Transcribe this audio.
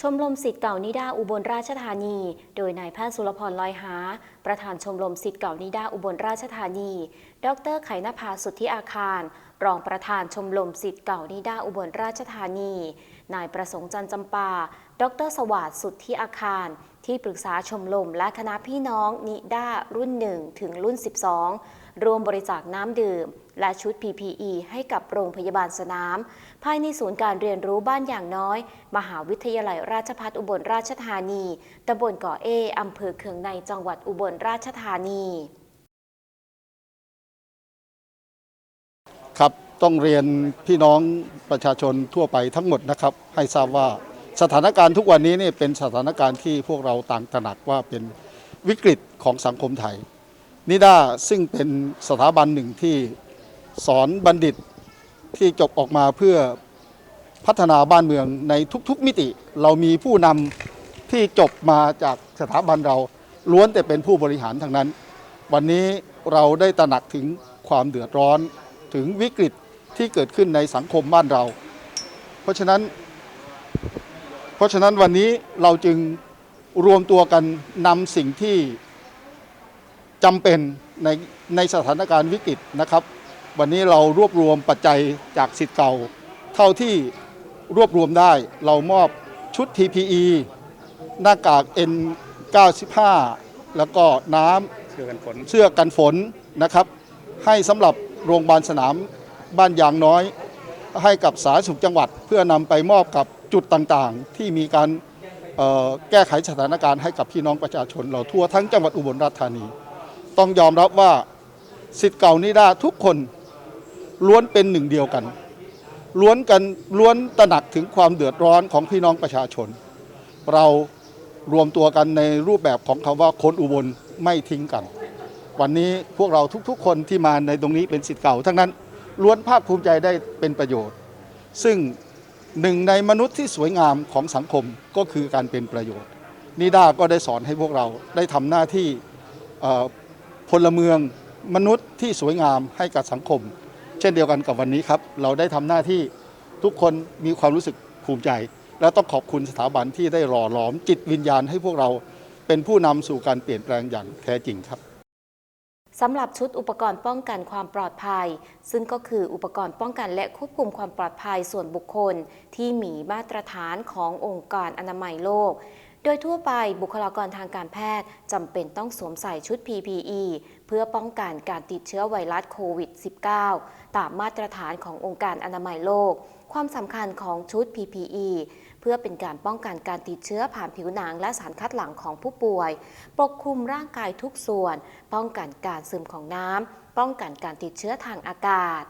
ชมรมสิทธิ์เก่านิด้าอุบลราชธานี โดยนายแพทย์สุรพรลอยหา ประธานชมรมสิทธิ์เก่านิด้าอุบลราชธานี ดรไขนภาสุทธิอาคาร รองประธานชมรมสิทธิ์เก่านิด้าอุบลราชธานี นายประสงค์จันจำปา ดรสวัสดิ์สุทธิอาคาร ที่ปรึกษาชมรมและคณะพี่น้องนิด้ารุ่น 1 ถึงรุ่น 12 รวมบริจาคน้ำดื่ม และชุด PPE ให้กับโรงพยาบาลสนาม ภายในศูนย์การเรียนรู้บ้านอย่างน้อย มหาวิทยาลัยราชภัฏอุบลราชธานีตำบลเกาะเออำเภอเคืองในจังหวัดอุบลราชธานี ครับต้องเรียนพี่น้องประชาชนทั่วไปทั้งหมดนะครับ ให้ทราบว่าสถานการณ์ทุกวันนี้นี่เป็นสถานการณ์ที่พวกเราต่างตระหนักว่าเป็นวิกฤตของสังคมไทย นิด้าซึ่งเป็นสถาบันหนึ่งที่สอนบัณฑิตที่จบออกมาเพื่อพัฒนาบ้านเมืองในทุกๆมิติ เรามีผู้นำที่จบมาจากสถาบันเรา ล้วนแต่เป็นผู้บริหารทั้งนั้น วันนี้เราได้ตระหนักถึงความเดือดร้อนถึงวิกฤตที่เกิดขึ้นในสังคมบ้านเรา เพราะฉะนั้น เพราะฉะนั้นวันนี้เราจึงรวมตัวกันนำสิ่งที่จำเป็นในในสถานการณ์วิกฤตนะครับ วันนี้เรารวบรวมปัจจัยจากสิทธิ์เก่า เท่าที่รวบรวมได้เรามอบชุด PPE หน้ากาก N95 แล้วก็น้ำเชื่อกันฝน เสื้อกันฝนนะครับ ให้สำหรับโรงพยาบาลสนามบ้านยางน้อย ให้กับสาธารณสุขจังหวัด เพื่อนำไปมอบกับจุดต่างๆ ที่มีการเอ่อแก้ไขสถานการณ์ให้กับพี่น้องประชาชน เราทั่วทั้งจังหวัดอุบลราชธานี ต้องยอมรับว่าสิทธิ์เก่านิด้าทุกคนล้วนเป็นหนึ่งเดียวกัน ล้วนกันล้วนตระหนักถึงความเดือดร้อนของพี่น้องประชาชน เรา รวมตัวกันในรูปแบบของคำว่าคนอุบลไม่ทิ้งกัน วันนี้พวกเราทุกๆ คนที่มาในตรงนี้เป็นสิทธิ์เก่า ทั้งนั้นล้วนภาคภูมิใจได้เป็นประโยชน์ ซึ่งหนึ่งในมนุษย์ที่สวยงามของสังคมก็คือการเป็นประโยชน์ นิด้าก็ได้สอนให้พวกเราได้ทำหน้าที่พลเมืองมนุษย์ที่สวยงามให้กับสังคม เช่นเดียวกันกับวันนี้ครับ เราได้ทำหน้าที่ทุกคนมีความรู้สึกภูมิใจ และต้องขอบคุณสถาบันที่ได้หล่อหลอมจิตวิญญาณให้พวกเราเป็นผู้นำสู่การเปลี่ยนแปลงอย่างแท้จริงครับสำหรับชุดอุปกรณ์ป้องกันความปลอดภัย ซึ่งก็คืออุปกรณ์ป้องกันและควบคุมความปลอดภัยส่วนบุคคล ที่มีมาตรฐานขององค์การอนามัยโลก โดยทั่วไปบุคลากรทางการแพทย์จำเป็นต้องสวมใส่ชุด PPE เพื่อป้องกันการติดเชื้อไวรัสโควิด -19 ตามมาตรฐานขององค์การอนามัยโลก ความสำคัญของชุด PPE เพื่อเป็นการป้องกันการติดเชื้อผ่านผิวหนังและสารคัดหลั่งของผู้ป่วย ปกคลุมร่างกายทุกส่วน ป้องกันการซึมของน้ำป้องกันการติดเชื้อทางอากาศ